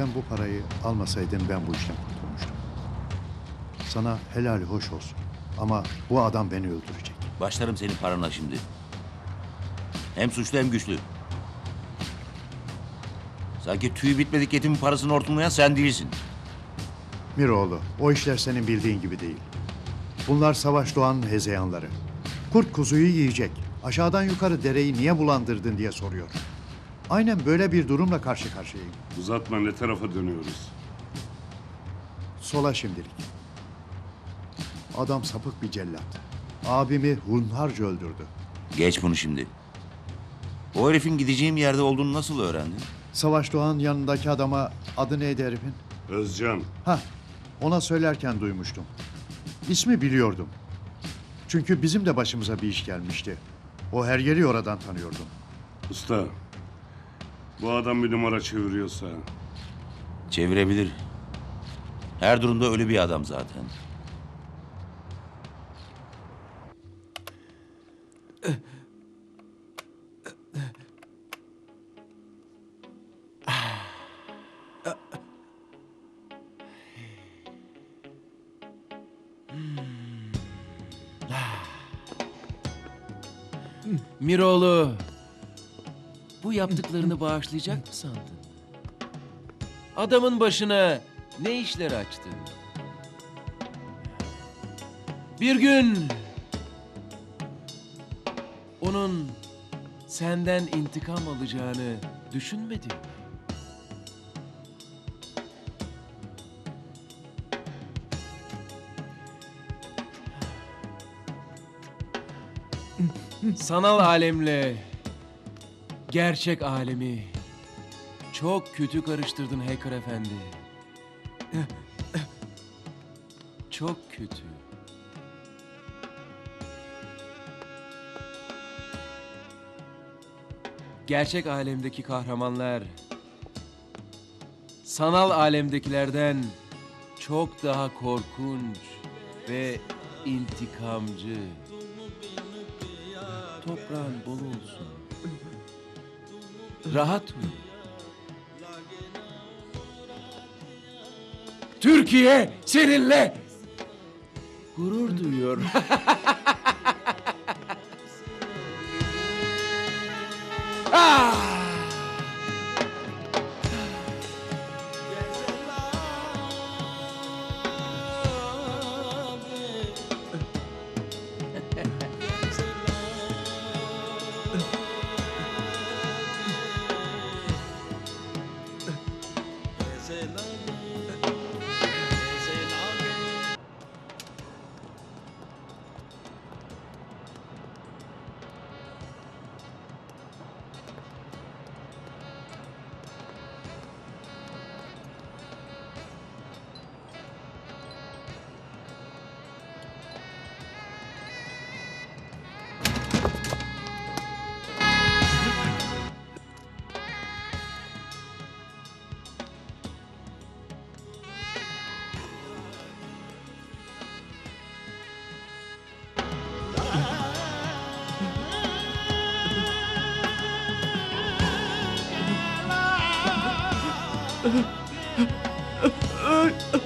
Sen bu parayı almasaydın ben bu işten kurtulmuştum. Sana helal hoş olsun. Ama bu adam beni öldürecek. Başlarım senin parana şimdi. Hem suçlu hem güçlü. Sanki tüyü bitmedik yetimin parasını hortumlayan sen değilsin. Miroğlu, o işler senin bildiğin gibi değil. Bunlar Savaş Doğan'ın hezeyanları. Kurt kuzuyu yiyecek. Aşağıdan yukarı dereyi niye bulandırdın diye soruyor. Aynen böyle bir durumla karşı karşıyayım. Uzatma ne tarafa dönüyoruz? Sola şimdilik. Adam sapık bir cellat. Abimi hunharca öldürdü. Geç bunu şimdi. O herifin gideceğim yerde olduğunu nasıl öğrendin? Savaş Doğan yanındaki adama adı neydi herifin? Özcan, Ha, ona söylerken duymuştum. İsmi biliyordum. Çünkü bizim de başımıza bir iş gelmişti. O her yeri oradan tanıyordum. usta. Bu adam bir numara çeviriyorsa Çevirebilir. Her durumda ölü bir adam zaten. Miroğlu. Bu yaptıklarını bağışlayacak mı sandın? Adamın başına ne işler açtın? Bir gün onun senden intikam alacağını düşünmedin mi? Sanal alemle gerçek alemi çok kötü karıştırdın Hacker Efendi. Çok kötü. Gerçek alemdeki kahramanlar sanal alemdekilerden çok daha korkunç ve intikamcı. Toprağın bol olsun. Rahat mı? Türkiye seninle gurur duyuyor. ah! 呃呃呃呃